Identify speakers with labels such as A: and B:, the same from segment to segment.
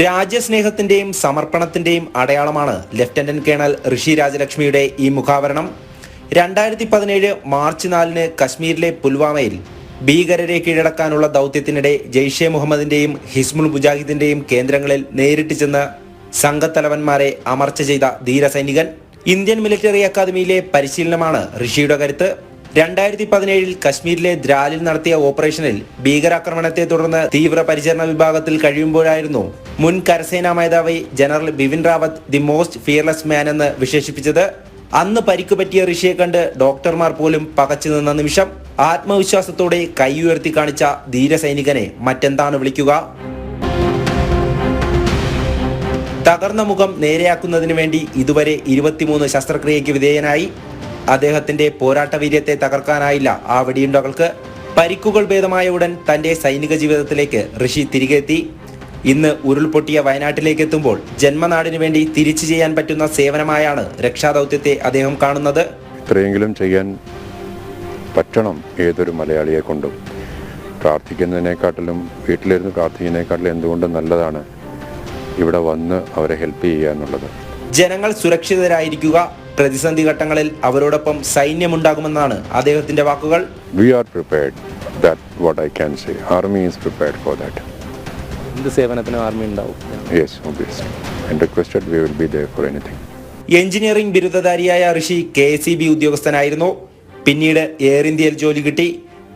A: രാജ്യസ്നേഹത്തിന്റെയും സമർപ്പണത്തിന്റെയും അടയാളമാണ് lieutenant colonel ഋഷി രാജലക്ഷ്മിയുടെ ഈ മുഖാവരണം. രണ്ടായിരത്തി പതിനേഴ് മാർച്ച് നാലിന് കശ്മീരിലെ പുൽവാമയിൽ ഭീകരരെ കീഴടക്കാനുള്ള ദൗത്യത്തിനിടെ ജെയ്ഷെ മുഹമ്മദിന്റെയും ഹിസ്മുൽ മുജാഹിദിന്റെയും കേന്ദ്രങ്ങളിൽ നേരിട്ട് ചെന്ന് സംഘത്തലവന്മാരെ അമർച്ച ചെയ്ത ധീരസൈനികൻ. ഇന്ത്യൻ മിലിറ്ററി അക്കാദമിയിലെ പരിശീലനമാണ് ഋഷിയുടെ കരുത്ത്. രണ്ടായിരത്തി പതിനേഴിൽ കശ്മീരിലെ ദ്രാലിൽ നടത്തിയ ഓപ്പറേഷനിൽ ഭീകരാക്രമണത്തെ തുടർന്ന് തീവ്ര പരിചരണ വിഭാഗത്തിൽ കഴിയുമ്പോഴായിരുന്നു മുൻ കരസേനാ മേധാവി general Bipin Rawat the most fearless man എന്ന് വിശേഷിപ്പിച്ചത്. അന്ന് പരിക്കു പറ്റിയ ഋഷിയെ കണ്ട് ഡോക്ടർമാർ പോലും പകച്ചു നിന്ന നിമിഷം ആത്മവിശ്വാസത്തോടെ കൈ ഉയർത്തി കാണിച്ച ധീരസൈനികനെ മറ്റെന്താണ് വിളിക്കുക? തകർന്ന മുഖം നേരെയാക്കുന്നതിന് വേണ്ടി ഇതുവരെ ഇരുപത്തിമൂന്ന് ശസ്ത്രക്രിയയ്ക്ക് വിധേയനായി. അദ്ദേഹത്തിന്റെ പോരാട്ട വീര്യത്തെ തകർക്കാനായില്ല. ആ വെടിയുണ്ടകൾക്ക് പരിക്കുകൾ ഭേദമായ ഉടൻ തന്റെ സൈനിക ജീവിതത്തിലേക്ക് ഋഷി തിരികെ എത്തി. ഇന്ന് ഉരുൾപൊട്ടിയ വയനാട്ടിലേക്ക് എത്തുമ്പോൾ ജന്മനാടിനു വേണ്ടി തിരിച്ചു ചെയ്യാൻ പറ്റുന്ന സേവനമായാണ് രക്ഷാദൗത്യത്തെ അദ്ദേഹം കാണുന്നത്.
B: ഇത്രയെങ്കിലും ചെയ്യാൻ പറ്റണം ഏതൊരു മലയാളിയെ കൊണ്ടും. പ്രാർത്ഥിക്കുന്നതിനെക്കാട്ടിലും വീട്ടിലിരുന്ന് പ്രാർത്ഥിക്കുന്നതിനെക്കാട്ടിലും എന്തുകൊണ്ടും നല്ലതാണ് ഇവിടെ വന്ന് അവരെ ഹെൽപ്പ് ചെയ്യുക എന്നുള്ളത്
A: ജനങ്ങൾ സുരക്ഷിതരായിരിക്കുക പ്രതിസന്ധി ഘട്ടങ്ങളിൽ അവരോടൊപ്പം സൈന്യമുണ്ടാകുമെന്നാണ് അദ്ദേഹത്തിന്റെ വാക്കുകൾ.
B: We are prepared that what I can say army is prepared for that
C: എന്ത് സേവനത്തിനും ആർമി ഉണ്ടാവും?
B: Yes obviously and requested we will be there for anything
A: engineering ബിരുദധാരിയായ Rishi K S B ഉദ്യോഗസ്ഥനായിരുന്നു. പിന്നീട് എയർ ഇന്ത്യയിൽ ജോലി കിട്ടി.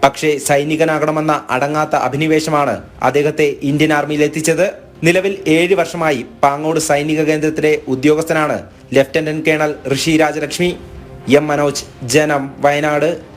A: പക്ഷേ സൈനികനാകണമെന്ന അടങ്ങാത്ത അഭിനിവേശമാണ് അദ്ദേഹത്തെ ഇന്ത്യൻ ആർമിയിൽ എത്തിച്ചത്. നിലവിൽ ഏഴ് വർഷമായി പാങ്ങോട് സൈനിക കേന്ദ്രത്തിലെ ഉദ്യോഗസ്ഥനാണ് lieutenant colonel Rishi Rajalakshmi M Manoj Janam Wayanad.